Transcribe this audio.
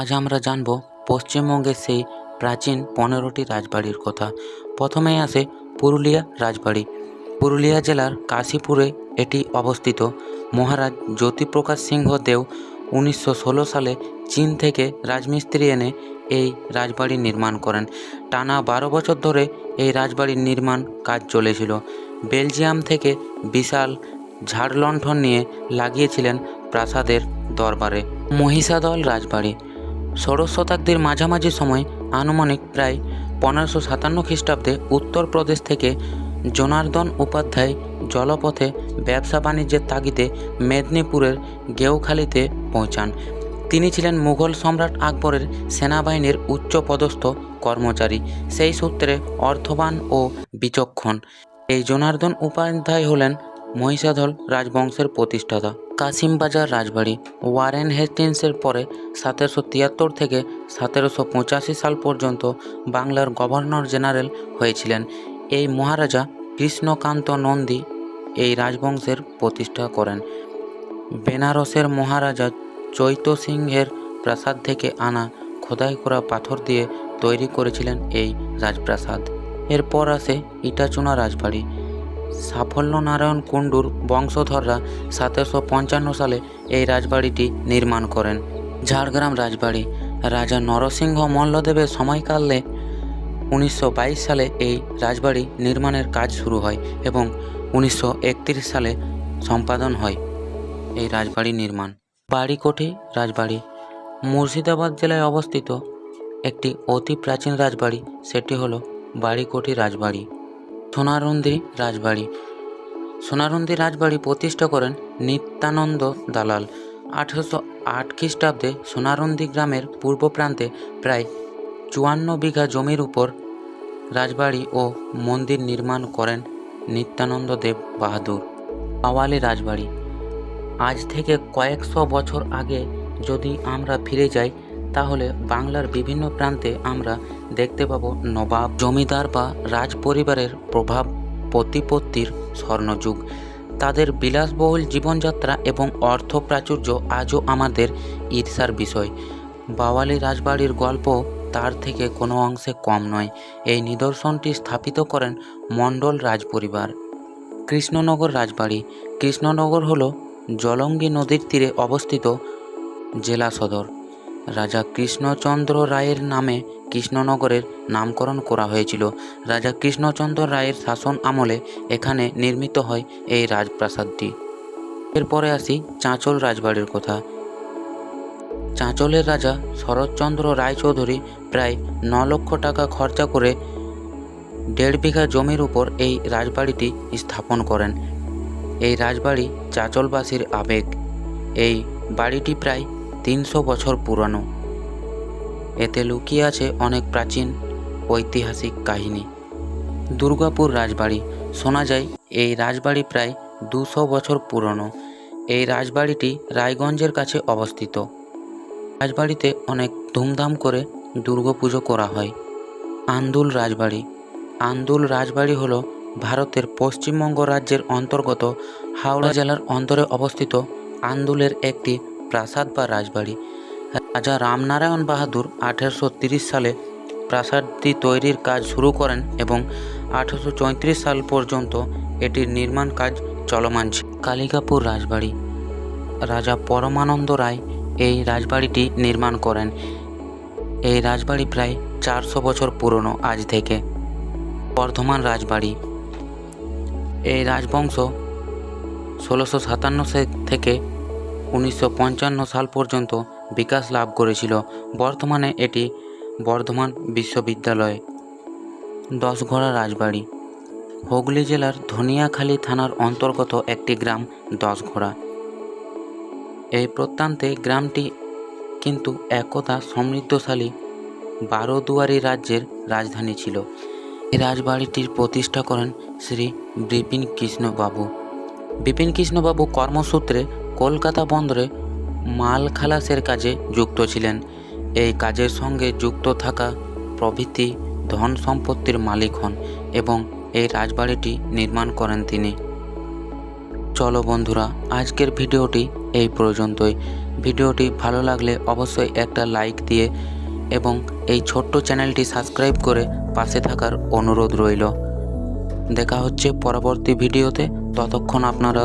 আজ আমরা জানব পশ্চিমবঙ্গের সেই প্রাচীন পনেরোটি রাজবাড়ির কথা। প্রথমেই আসে পুরুলিয়া রাজবাড়ি। পুরুলিয়া জেলার কাশীপুরে এটি অবস্থিত। মহারাজ জ্যোতিপ্রকাশ সিংহ দেও উনিশশো ষোলো সালে চীন থেকে রাজমিস্ত্রি এনে এই রাজবাড়ি নির্মাণ করেন। টানা বারো বছর ধরে এই রাজবাড়ির নির্মাণ কাজ চলেছিল। বেলজিয়াম থেকে বিশাল ঝাড়লণ্ঠন নিয়ে লাগিয়েছিলেন প্রাসাদের দরবারে। মহিষাদল রাজবাড়ি। ষোড়শ শতাব্দীর মাঝামাঝি সময় আনুমানিক প্রায় পনেরোশো সাতান্ন খ্রিস্টাব্দে উত্তরপ্রদেশ থেকে জনার্দন উপাধ্যায় জলপথে ব্যবসা বাণিজ্যের তাগিদে মেদিনীপুরের গেউখালীতে পৌঁছান। তিনি ছিলেন মুঘল সম্রাট আকবরের সেনাবাহিনীর উচ্চপদস্থ কর্মচারী। সেই সূত্রে অর্থবান ও বিচক্ষণ। এই জনার্দন উপাধ্যায় হলেন মহিষাদল রাজবংশের প্রতিষ্ঠাতা। কাসিমবাজার রাজবাড়ি ওয়ারেন হেস্টিন্সের পরে সতেরোশো তিয়াত্তর থেকে সতেরোশো পঁচাশি সাল পর্যন্ত বাংলার গভর্নর জেনারেল হয়েছিলেন। এই মহারাজা কৃষ্ণকান্ত নন্দী এই রাজবংশের প্রতিষ্ঠা করেন। বেনারসের মহারাজা চৈত সিংহের প্রাসাদ থেকে আনা খোদাই করা পাথর দিয়ে তৈরি করেছিলেন এই রাজপ্রাসাদ। এরপর আসে ইটাচুনা রাজবাড়ি। সাফল্য নারায়ণ কুণ্ডুর বংশধররা সতেরোশো পঞ্চান্ন সালে এই রাজবাড়িটি নির্মাণ করেন। ঝাড়গ্রাম রাজবাড়ি। রাজা নরসিংহ মল্লদেবের সময়কালে উনিশশো বাইশ সালে এই রাজবাড়ি নির্মাণের কাজ শুরু হয় এবং উনিশশো একত্রিশ সালে সম্পাদন হয় এই রাজবাড়ি নির্মাণ। বাড়িকোঠি রাজবাড়ি। মুর্শিদাবাদ জেলায় অবস্থিত একটি অতি প্রাচীন রাজবাড়ি, সেটি হলো বাড়িকোঠি রাজবাড়ি। সোনারন্দি রাজবাড়ি। সোনারন্দি রাজবাড়ি প্রতিষ্ঠা করেন নিত্যানন্দ দালাল। আঠেরোশো আট খ্রিস্টাব্দে সোনারন্দি গ্রামের পূর্ব প্রান্তে প্রায় চুয়ান্ন বিঘা জমির উপর রাজবাড়ি ও মন্দির নির্মাণ করেন নিত্যানন্দ দেব বাহাদুর। আওয়ালি রাজবাড়ি। আজ থেকে কয়েকশো বছর আগে যদি আমরা ফিরে যাই তাহলে বাংলার বিভিন্ন প্রান্তে আমরা দেখতে পাবো নবাব, জমিদার বা রাজ পরিবারের প্রভাব, প্রতিপত্তির স্বর্ণযুগ। তাদের বিলাসবহুল জীবনযাত্রা এবং অর্থ প্রাচুর্য আজও আমাদের ঈর্ষার বিষয়। বাওয়ালি রাজবাড়ির গল্প তার থেকে কোনো অংশে কম নয়। এই নিদর্শনটি স্থাপিত করেন মণ্ডল রাজপরিবার। কৃষ্ণনগর রাজবাড়ি। কৃষ্ণনগর হল জলঙ্গি নদীর তীরে অবস্থিত জেলা সদর। রাজা কৃষ্ণচন্দ্র রায়ের নামে কৃষ্ণনগরের নামকরণ করা হয়েছিল। রাজা কৃষ্ণচন্দ্র রায়ের শাসন আমলে এখানে নির্মিত হয় এই রাজপ্রাসাদটি। এরপরে আসি চাঁচল রাজবাড়ির কথা। চাঁচলের রাজা শরৎচন্দ্র রায়চৌধুরী প্রায় ন লক্ষ টাকা খরচা করে দেড় বিঘা জমির উপর এই রাজবাড়িটি স্থাপন করেন। এই রাজবাড়ি চাঁচলবাসীর আবেগ। এই বাড়িটি প্রায় তিনশো বছর পুরানো। এতে লুকিয়ে আছে অনেক প্রাচীন ঐতিহাসিক কাহিনী। দুর্গাপুর রাজবাড়ি, শোনা যায়, এই রাজবাড়ি প্রায় দুশো বছর পুরনো। এই রাজবাড়িটি রায়গঞ্জের কাছে অবস্থিত। রাজবাড়িতে অনেক ধুমধাম করে দুর্গাপুজো করা হয়। আন্দুল রাজবাড়ি। আন্দুল রাজবাড়ি হলো ভারতের পশ্চিমবঙ্গ রাজ্যের অন্তর্গত হাওড়া জেলার অন্তরে অবস্থিত আন্দুলের একটি প্রাসাদ বা রাজবাড়ি। রাজা রামনারায়ণ বাহাদুর আঠেরোশো সালে প্রাসাদটি তৈরির কাজ শুরু করেন এবং আঠেরোশো চৌত্রিশ সাল পর্যন্ত এটির নির্মাণ কাজ চলমান ছিল। কালিকাপুর রাজবাড়ি। রাজা পরমানন্দ রায় এই রাজবাড়িটি নির্মাণ করেন। এই রাজবাড়ি প্রায় চারশো বছর পুরনো আজ থেকে। বর্ধমান রাজবাড়ি। এই রাজবংশ ষোলোশো সাতান্ন থেকে উনিশশো পঞ্চান্ন সাল পর্যন্ত বিকাশ লাভ করেছিল। বর্তমানে এটি বর্ধমান বিশ্ববিদ্যালয়। দশঘড়া রাজবাড়ি। হুগলি জেলার ধনিয়াখালী থানার অন্তর্গত একটি গ্রাম দশঘড়া এই প্রত্যন্তে গ্রামটি কিন্তু একদা সমৃদ্ধশালী বারোদুয়ারি রাজ্যের রাজধানী ছিল। এই রাজবাড়িটির প্রতিষ্ঠা করেন শ্রী বিপিন কৃষ্ণবাবু। বিপিন কৃষ্ণবাবু কর্মসূত্রে কলকাতা বন্দরে মাল খালাসের কাজে যুক্ত ছিলেন। এই কাজের সঙ্গে যুক্ত থাকা প্রভৃতি ধন সম্পত্তির মালিক হন এবং এই রাজবাড়িটি নির্মাণ করেন তিনি। চলো বন্ধুরা, আজকের ভিডিওটি এই পর্যন্তই। ভিডিওটি ভালো লাগলে অবশ্যই একটা লাইক দিয়ে এবং এই ছোট্ট চ্যানেলটি সাবস্ক্রাইব করে পাশে থাকার অনুরোধ রইল। দেখা হচ্ছে পরবর্তী ভিডিওতে। ততক্ষণ আপনারা